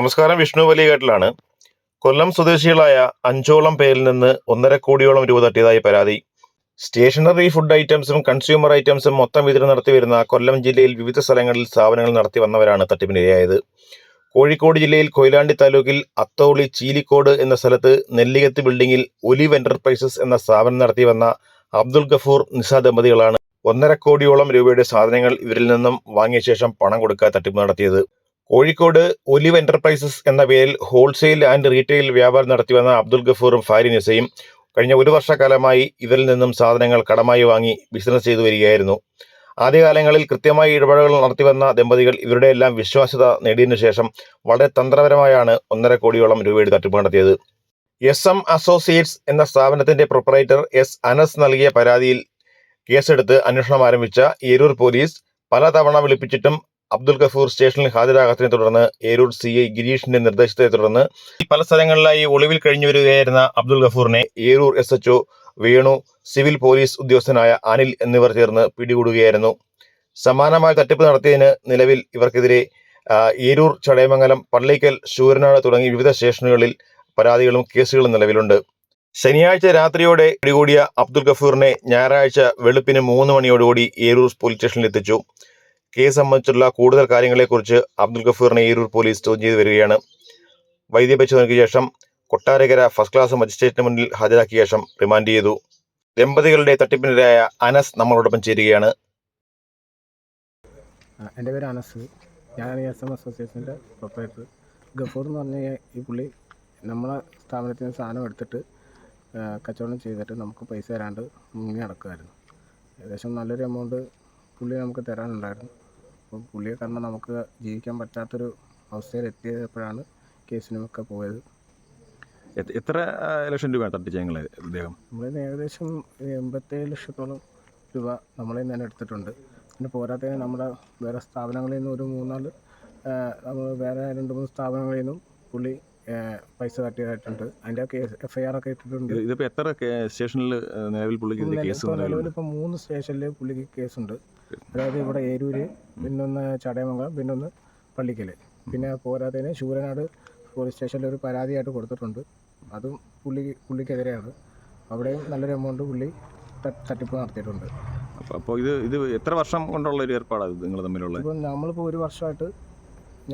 നമസ്കാരം. വിഷ്ണു വലിയകാട്ടിലാണ്. കൊല്ലം സ്വദേശികളായ അഞ്ചോളം പേരിൽ നിന്ന് ഒന്നര കോടിയോളം രൂപ തട്ടിയതായി പരാതി. സ്റ്റേഷനറി ഫുഡ് ഐറ്റംസും കൺസ്യൂമർ ഐറ്റംസും മൊത്തം വിതരണം നടത്തി വരുന്ന കൊല്ലം ജില്ലയിൽ വിവിധ സ്ഥലങ്ങളിൽ സ്ഥാപനങ്ങൾ നടത്തി വന്നവരാണ് തട്ടിപ്പിനിരയായത്. കോഴിക്കോട് ജില്ലയിൽ കൊയിലാണ്ടി താലൂക്കിൽ അത്തോളി ചീലിക്കോട് എന്ന സ്ഥലത്ത് നെല്ലികത്ത് ബിൽഡിംഗിൽ ഒലിവ് എന്റർപ്രൈസസ് എന്ന സ്ഥാപനം നടത്തി വന്ന അബ്ദുൽ ഗഫൂർ നിസ ദമ്പതികളാണ് ഒന്നര കോടിയോളം രൂപയുടെ സാധനങ്ങൾ ഇവരിൽ നിന്നും വാങ്ങിയ ശേഷം പണം കൊടുക്കാതെ തട്ടിപ്പ് നടത്തിയത്. കോഴിക്കോട് ഒലിവ് എന്റർപ്രൈസസ് എന്ന പേരിൽ ഹോൾസെയിൽ ആൻഡ് റീറ്റെയിൽ വ്യാപാരം നടത്തി വന്ന അബ്ദുൽ ഗഫൂറും ഫാരി നിസയും കഴിഞ്ഞ ഒരു വർഷക്കാലമായി ഇതിൽ നിന്നും സാധനങ്ങൾ കടമായി വാങ്ങി ബിസിനസ് ചെയ്തു വരികയായിരുന്നു. ആദ്യകാലങ്ങളിൽ കൃത്യമായി ഇടപെടലുകൾ നടത്തിവന്ന ദമ്പതികൾ ഇവരുടെ എല്ലാം വിശ്വാസ്യത നേടിയതിനു ശേഷം വളരെ തന്ത്രപരമായാണ് ഒന്നര കോടിയോളം രൂപയുടെ തട്ടിപ്പ് നടത്തിയത് എസ് എം അസോസിയേറ്റ്സ് എന്ന സ്ഥാപനത്തിന്റെ പ്രൊപ്പറേറ്റർ എസ് അനസ് നൽകിയ പരാതിയിൽ കേസെടുത്ത് അന്വേഷണം ആരംഭിച്ച ഏരൂർ പോലീസ് പലതവണ വിളിപ്പിച്ചിട്ടും അബ്ദുൽ ഗഫൂർ സ്റ്റേഷനിൽ ഹാജരാകാത്തതിനെ തുടർന്ന് ഏരൂർ സി ഐ ഗിരീഷിന്റെ നിർദ്ദേശത്തെ തുടർന്ന് പല സ്ഥലങ്ങളിലായി ഒളിവിൽ കഴിഞ്ഞു വരികയായിരുന്ന Abdul ഗഫൂറിനെ Eroor SHO Venu civil police ഉദ്യോഗസ്ഥനായ അനിൽ എന്നിവർ ചേർന്ന് പിടികൂടുകയായിരുന്നു. സമാനമായ തട്ടിപ്പ് നടത്തിയതിന് നിലവിൽ ഇവർക്കെതിരെ ഏരൂർ ചടയമംഗലം പള്ളിക്കൽ ശൂരനാട് തുടങ്ങി വിവിധ സ്റ്റേഷനുകളിൽ പരാതികളും കേസുകളും നിലവിലുണ്ട്. ശനിയാഴ്ച രാത്രിയോടെ പിടികൂടിയ അബ്ദുൽ ഗഫൂറിനെ ഞായറാഴ്ച വെളുപ്പിന് മൂന്ന് മണിയോടുകൂടി ഏരൂർ പോലീസ് സ്റ്റേഷനിൽ എത്തിച്ചു കേസ് സംബന്ധിച്ചുള്ള കൂടുതൽ കാര്യങ്ങളെക്കുറിച്ച് അബ്ദുൽ ഗഫൂറിനെ ഏരൂർ പോലീസ് ചോദ്യം ചെയ്തു വരികയാണ്. വൈദ്യ പരിശോധനയ്ക്ക് ശേഷം കൊട്ടാരക്കര ഫസ്റ്റ് ക്ലാസ് മജിസ്ട്രേറ്റിന് മുന്നിൽ ഹാജരാക്കിയ ശേഷം റിമാൻഡ് ചെയ്തു. ദമ്പതികളുടെ തട്ടിപ്പിനിരയായ അനസ് നമ്മളോടൊപ്പം ചേരുകയാണ്. എന്റെ പേര് അനസ്. ഞാൻ എസ് എം അസോസിയേഷന്റെ പ്രൊപ്പറേറ്റർ. ഗഫൂർ എന്ന് പറഞ്ഞ ഈ- പുള്ളി നമ്മളെ സ്ഥാപനത്തിൽ നിന്ന് സാധനം എടുത്തിട്ട് കച്ചവടം ചെയ്തിട്ട് നമുക്ക് പൈസ തരാണ്ട് മുങ്ങി നടക്കുമായിരുന്നു ഏകദേശം നല്ലൊരു എമൗണ്ട് പുള്ളി നമുക്ക് തരാനുണ്ടായിരുന്നു. അപ്പം പുള്ളിയെ കാരണം നമുക്ക് ജീവിക്കാൻ പറ്റാത്തൊരു അവസ്ഥയിൽ എത്തിയപ്പോഴാണ് കേസിനുമൊക്കെ പോയത്. എത്ര- ലക്ഷം രൂപ തട്ടിച്ച ഞങ്ങൾ ഇദ്ദേഹം? നമ്മളിൽ ഏകദേശം എൺപത്തേഴ് ലക്ഷത്തോളം രൂപ നമ്മളിൽ നിന്ന് തന്നെ എടുത്തിട്ടുണ്ട്. പിന്നെ പോരാത്തതിന് നമ്മുടെ വേറെ സ്ഥാപനങ്ങളിൽ നിന്ന് ഒരു മൂന്നാൽ നമ്മൾ വേറെ രണ്ട് മൂന്ന് സ്ഥാപനങ്ങളിൽ നിന്നും പുള്ളി പൈസ തട്ടിയതായിട്ടുണ്ട് അതിന്റെ കേസ് എഫ് ഐ ആർ ഒക്കെ ഇട്ടിട്ടുണ്ട്. ഇത് ഇതിപ്പോൾ എത്ര സ്റ്റേഷനിൽ നിലവിൽ പുള്ളിക്ക് കേസ് നിലവിലിപ്പോൾ നിലവിൽ ഇപ്പോൾ മൂന്ന് സ്റ്റേഷനിൽ പുള്ളിക്ക് കേസുണ്ട്. അതായത് ഇവിടെ ഏരൂര് പിന്നൊന്ന് ചടയമംഗലം പിന്നൊന്ന് പള്ളിക്കൽ പിന്നെ പോരാത്തതിന് ശൂരനാട് പോലീസ് സ്റ്റേഷനിൽ ഒരു പരാതിയായിട്ട് കൊടുത്തിട്ടുണ്ട്. അതും പുള്ളി പുള്ളിക്കെതിരെയാണ്. അവിടെയും നല്ലൊരു എമൗണ്ട് പുള്ളി തട്ടിപ്പ് നടത്തിയിട്ടുണ്ട്. അപ്പോൾ ഇത് ഇത് എത്ര വർഷം കൊണ്ടുള്ള ഒരു ഏർപ്പാടാണ് നിങ്ങൾ തമ്മിലുള്ള? ഇപ്പം നമ്മളിപ്പോൾ ഒരു വർഷമായിട്ട്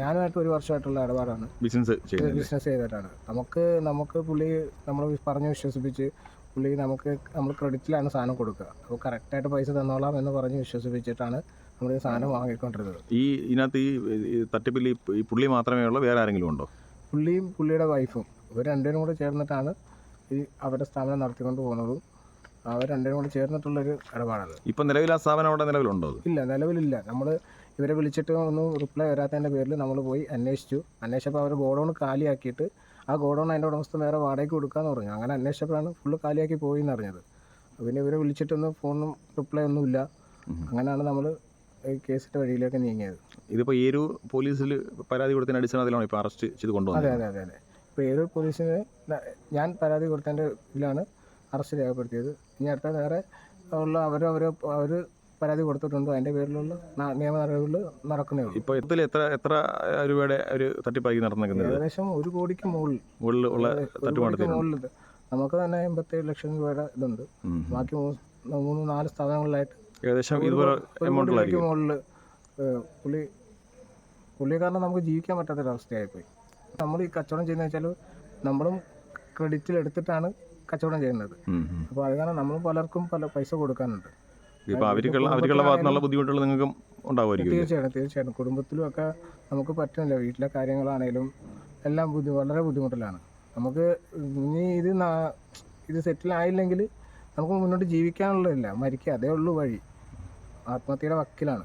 ഞാനുമായിട്ട് ഒരു വർഷമായിട്ടുള്ള ഇടപാടാണ്. ബിസിനസ് ബിസിനസ് ചെയ്തിട്ടാണ്. നമുക്ക് നമുക്ക് പുള്ളി നമ്മൾ പറഞ്ഞ് വിശ്വസിപ്പിച്ച് പുള്ളി നമുക്ക് നമ്മൾ ക്രെഡിറ്റിലാണ് സാധനം കൊടുക്കുക. അപ്പോൾ കറക്റ്റായിട്ട് പൈസ തന്നോളാം എന്ന് പറഞ്ഞ് വിശ്വസിപ്പിച്ചിട്ടാണ് നമ്മൾ ഈ സാധനം വാങ്ങിക്കൊണ്ടിരുന്നത്. ഈ ഇതിനകത്ത് ഈ തട്ടിപ്പിൽ ഈ ഈ പുള്ളി മാത്രമേ ഉള്ളൂ വേറെ ആരെങ്കിലും ഉണ്ടോ? പുള്ളിയും പുള്ളിയുടെ വൈഫും ഇവർ രണ്ടുപേരും കൂടെ ചേർന്നിട്ടാണ് ഈ അവരുടെ സ്ഥാപനം നടത്തിക്കൊണ്ട് പോകുന്നതും അവർ രണ്ടുപേരും കൂടെ ചേർന്നിട്ടുള്ളൊരു ഇടപാടാണ്. ഇപ്പം നിലവിൽ ആ സ്ഥാപനം അവിടെ നിലവിലുണ്ടോ ഇല്ല നിലവിലില്ല. നമ്മൾ ഇവരെ വിളിച്ചിട്ട് ഒന്നും റിപ്ലൈ വരാത്തതിന്റെ പേരിൽ നമ്മൾ പോയി അന്വേഷിച്ചു. അന്വേഷിച്ചപ്പോൾ അവർ ഗോഡൗൺ കാലിയാക്കിയിട്ട് ആ ഗോഡൗൺ അതിന്റെ ഉടമസ്ഥ വേറെ വാടകയ്ക്ക് കൊടുക്കാമെന്ന് പറഞ്ഞു. അങ്ങനെ അന്വേഷിച്ചപ്പോഴാണ് ഫുള്ള് കാലിയാക്കി പോയി എന്ന് അറിഞ്ഞത്. പിന്നെ ഇവരെ വിളിച്ചിട്ടൊന്നും ഫോണും റിപ്ലൈ ഒന്നുമില്ല ഇല്ല. അങ്ങനെയാണ് നമ്മൾ കേസിന്റെ വഴിയിലേക്ക് നീങ്ങിയത്. ഇതിപ്പോൾ ഏരു പോലീസിൽ പരാതി കൊടുത്തതിന് അടിസ്ഥാനത്തിലാണ് ഇപ്പോൾ അറസ്റ്റ് ചെയ്ത് അതെ കൊണ്ടുവന്നത് അതെ അതെ. അതെ ഇപ്പോൾ ഏരൂർ പോലീസിന് ഞാൻ പരാതി കൊടുത്തതിന്റെ ഇതിലാണ് അറസ്റ്റ് രേഖപ്പെടുത്തിയത്. ഇനി അടുത്ത വേറെ ഉള്ള അവർ അവർ പരാതി കൊടുത്തിട്ടുണ്ട്? അതിന്റെ പേരിലുള്ള നിയമ നടപടികൾ നടക്കുന്നേ ഉള്ളൂ. ഇപ്പോൾ ഇതിൽ എത്ര എത്ര രൂപയുടെ ഒരു തട്ടിപ്പാക്കി നടന്നിരിക്കുന്നത് ഏകദേശം ഒരു കോടിക്ക് മുകളിൽ മുകളിൽ ഉള്ള ഒരു തട്ടിപ്പ് കോടിക്ക് നടത്തിയിട്ടുണ്ട് മുകളിൽ നമുക്ക് തന്നെ എൺപത്തേഴ് ലക്ഷം രൂപയുടെ ഇതുണ്ട്. ബാക്കി മൂന്ന് നാല് സ്ഥാപനങ്ങളിലായിട്ട് ഏകദേശം ഇതുപോലെ ഒരു എമൗണ്ടിലായിരിക്കും മുകളിൽ പുള്ളി കാരണം നമുക്ക് ജീവിക്കാൻ പറ്റാത്തൊരവസ്ഥയായിപ്പോയി നമ്മൾ ഈ കച്ചവടം ചെയ്യുന്നത് വെച്ചാൽ നമ്മളും ക്രെഡിറ്റിൽ എടുത്തിട്ടാണ് കച്ചവടം ചെയ്യുന്നത്. അപ്പോൾ അത് കാരണം നമ്മൾ പലർക്കും പല പൈസ കൊടുക്കാനുണ്ട്. ഇപ്പോൾ അവർക്കുള്ള അവർക്കുള്ള ഭാഗത്തുനിന്നുള്ള ബുദ്ധിമുട്ടുകൾ നിങ്ങൾക്കും ഉണ്ടാവുമായിരിക്കും തീർച്ചയായിട്ടും തീർച്ചയായിട്ടും. കുടുംബത്തിലും ഒക്കെ നമുക്ക് പറ്റുന്നില്ല. വീട്ടിലെ കാര്യങ്ങളാണേലും എല്ലാം ബുദ്ധി വളരെ ബുദ്ധിമുട്ടിലാണ്. നമുക്ക് ഇനി ഇത് ഇത് സെറ്റിൽ ആയില്ലെങ്കിൽ നമുക്ക് മുന്നോട്ട് ജീവിക്കാനുള്ളതില്ല. മരിക്കുക അതേ ഉള്ളൂ വഴി. ആത്മഹത്യയുടെ വക്കിലാണ്.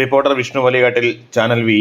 Reporter Vishnu Valiyakattil channel V.